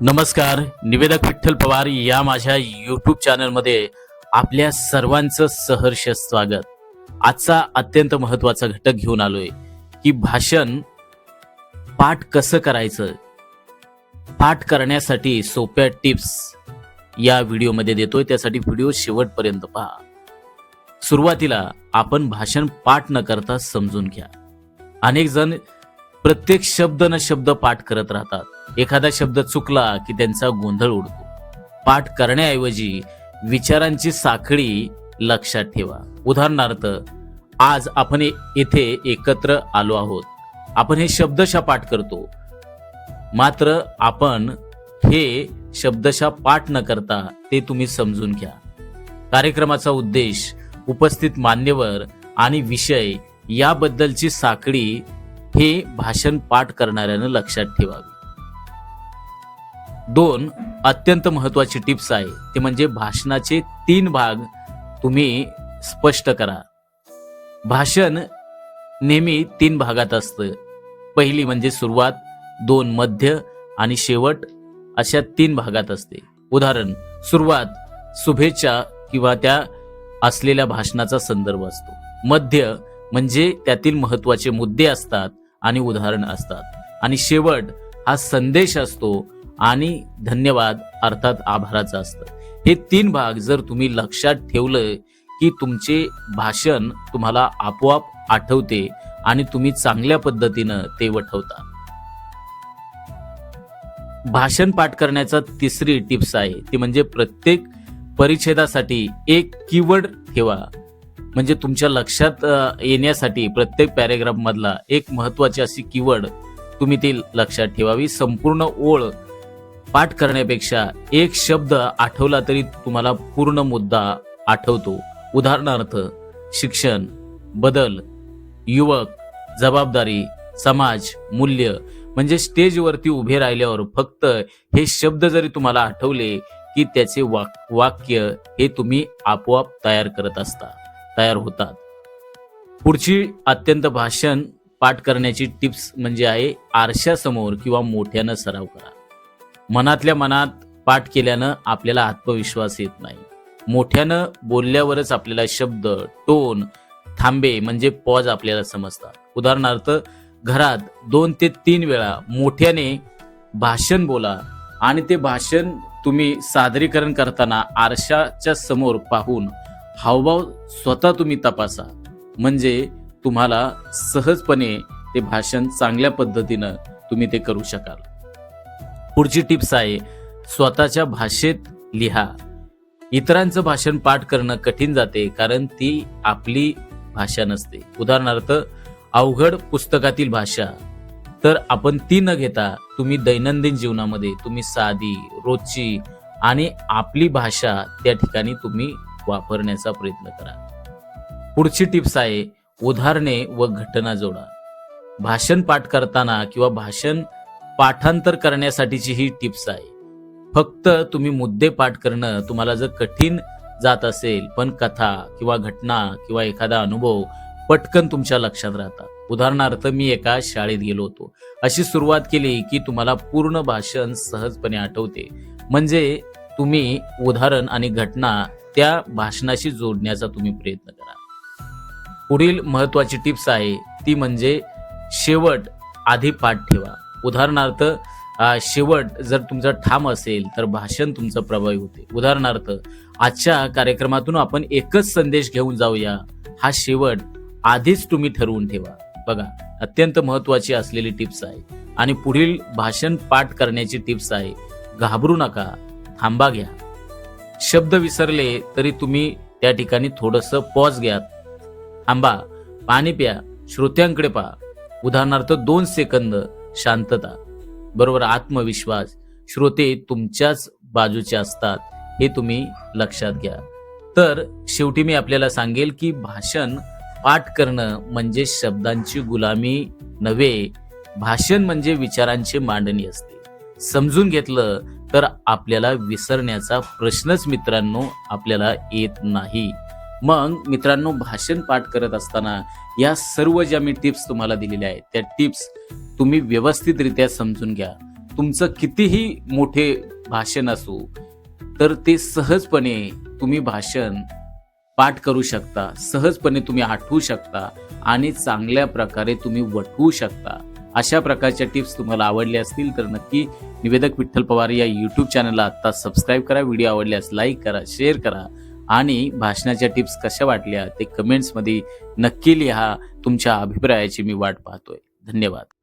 नमस्कार निवेदक विठ्ठल पवार या माझ्या युट्यूब चॅनलमध्ये आपल्या सर्वांचं सहर्ष स्वागत. आजचा अत्यंत महत्त्वाचा घटक घेऊन आलोय की भाषण पाठ कसं करायचं पाठ करण्यासाठी सोप्या टिप्स या व्हिडिओमध्ये देतोय. त्यासाठी व्हिडिओ शेवटपर्यंत पहा. सुरुवातीला आपण भाषण पाठ न करता समजून घ्या. अनेक जण प्रत्येक शब्द न शब्द पाठ करत राहतात. एखादा शब्द चुकला की त्यांचा गोंधळ उडतो. पाठ करण्याऐवजी विचारांची साखळी लक्षात ठेवा. उदाहरणार्थ आज आपण येथे एकत्र आलो आहोत. आपण हे शब्दशः पाठ करतो. मात्र आपण हे शब्दशः पाठ न करता ते तुम्ही समजून घ्या. कार्यक्रमाचा उद्देश उपस्थित मान्यवर आणि विषय याबद्दलची साखळी हे भाषण पाठ करणाऱ्यानं लक्षात ठेवावी. दोन अत्यंत महत्वाची टिप्स आहे. ते म्हणजे भाषणाचे तीन भाग तुम्ही स्पष्ट करा. भाषण नेहमी तीन भागात असतं. पहिली म्हणजे सुरुवात दोन मध्य आणि शेवट अशा तीन भागात असते. उदाहरण सुरुवात शुभेच्छा किंवा त्या असलेल्या भाषणाचा संदर्भ असतो. मध्य म्हणजे त्यातील महत्त्वाचे मुद्दे असतात आणि उदाहरण असतात. आणि शेवट हा संदेश असतो आणि धन्यवाद अर्थात आभाराचं असतं. हे तीन भाग जर तुम्ही लक्षात ठेवलं की तुमचे भाषण तुम्हाला आपोआप आठवते आणि तुम्ही चांगल्या पद्धतीनं ते वठवता. भाषण पाठ करण्याचा तिसरी टिप्स आहे ती म्हणजे प्रत्येक परिच्छेदासाठी एक कीवर्ड ठेवा. म्हणजे तुमच्या लक्षात येण्यासाठी प्रत्येक पॅरेग्राफमधला एक महत्त्वाची अशी कीवर्ड तुम्ही ती लक्षात ठेवावी. संपूर्ण ओळ पाठ करण्यापेक्षा एक शब्द आठवला तरी तुम्हाला पूर्ण मुद्दा आठवतो. उदाहरणार्थ शिक्षण बदल युवक जबाबदारी समाज मूल्य म्हणजे स्टेजवरती उभे राहिल्यावर फक्त हे शब्द जरी तुम्हाला आठवले की त्याचे वाक वाक्य हे तुम्ही आपोआप तयार करत असता. तयार होतात. पुढची अत्यंत भाषण पाठ करण्याची टिप्स म्हणजे आहे आरशासमोर किंवा मोठ्यानं सराव करा. मनातल्या मनात पाठ केल्यानं आपल्याला आत्मविश्वास येत नाही. मोठ्यानं बोलल्यावरच आपल्याला शब्द टोन थांबे म्हणजे पॉज आपल्याला समजतात. उदाहरणार्थ घरात दोन ते तीन वेळा मोठ्याने भाषण बोला आणि ते भाषण तुम्ही सादरीकरण करताना आरशाच्या समोर पाहून हावभाव स्वतः तुम्ही तपासा. म्हणजे तुम्हाला सहजपणे ते भाषण चांगल्या पद्धतीनं तुम्ही ते करू शकाल. पुढची टिप्स आहे स्वतःच्या भाषेत लिहा. इतरांचं भाषण पाठ करणं कठीण जाते कारण ती आपली भाषा नसते. उदाहरणार्थ अवघड पुस्तकातील भाषा. तर आपण ती न घेता तुम्ही दैनंदिन जीवनामध्ये तुम्ही साधी रोजची आणि आपली भाषा त्या ठिकाणी तुम्ही वापरण्याचा प्रयत्न करा. पुढची टिप्स आहे उदाहरणे व घटना जोडा. भाषण पाठ करताना किंवा भाषण पाठांतर करण्यासाठीची ही टिप्स आहे. फक्त तुम्ही मुद्दे पाठ करणं तुम्हाला जर कठीण जात असेल पण कथा किंवा घटना किंवा एखादा अनुभव पटकन तुमच्या लक्षात राहतात उदाहरणार्थ मी एका शाळेत गेलो होतो. अशी सुरुवात केली की तुम्हाला पूर्ण भाषण सहजपणे आठवते. म्हणजे तुम्ही उदाहरण आणि घटना त्या भाषणाशी जोडण्याचा तुम्ही प्रयत्न करा. पुढील महत्वाची टिप्स आहे ती म्हणजे शेवट आधी पाठ ठेवा. उदाहरणार्थ शेवट जर तुमचा ठाम असेल तर भाषण तुमचं प्रभावी होते. उदाहरणार्थ आजच्या कार्यक्रमातून आपण एकच संदेश घेऊन जाऊया. हा शेवट आधीच तुम्ही ठरवून ठेवा. बघा अत्यंत महत्वाची असलेली टिप्स आहे. आणि पुढील भाषण पाठ करण्याची टिप्स आहे. घाबरू नका थांबा घ्या. शब्द विसरले तरी तुम्ही त्या ठिकाणी थोडस पॉज घ्या. थांबा पाणी प्या श्रोत्यांकडे पहा. उदाहरणार्थ दोन सेकंद शांतता. बरोबर आत्मविश्वास. श्रोते तुमच्याच बाजूचे असतात हे तुम्ही लक्षात घ्या. तर शेवटी मी आपल्याला सांगेल की भाषण पाठ करणं म्हणजे शब्दांची गुलामी नव्हे. भाषण म्हणजे विचारांची मांडणी असते. समजून घेतलं तर आपल्याला विसरण्याचा प्रश्नच मित्रांनो आपल्याला येत नाही. मग मित्रांनो भाषण पाठ करत असताना या सर्व ज्या मी टिप्स तुम्हाला दिलेल्या आहेत त्या टिप्स तुम्ही व्यवस्थितरित्या समजून घ्या. तुमचं कितीही मोठे भाषण असो तर ते सहजपणे तुम्ही भाषण पाठ करू शकता सहजपणे तुम्ही आठवू शकता आणि चांगल्या प्रकारे तुम्ही वटवू शकता. अशा प्रकारच्या टिप्स तुम्हाला आवडल्या असतील तर नक्की निवेदक विठ्ठल पवार या यूट्यूब चॅनलला आत्ता सबस्क्राईब करा. व्हिडिओ आवडल्यास लाईक करा शेअर करा आणि भाषणाच्या टिप्स कशा वाटल्या ते कमेंट्समध्ये नक्की लिहा. तुमच्या अभिप्रायाची मी वाट पाहतोय. धन्यवाद.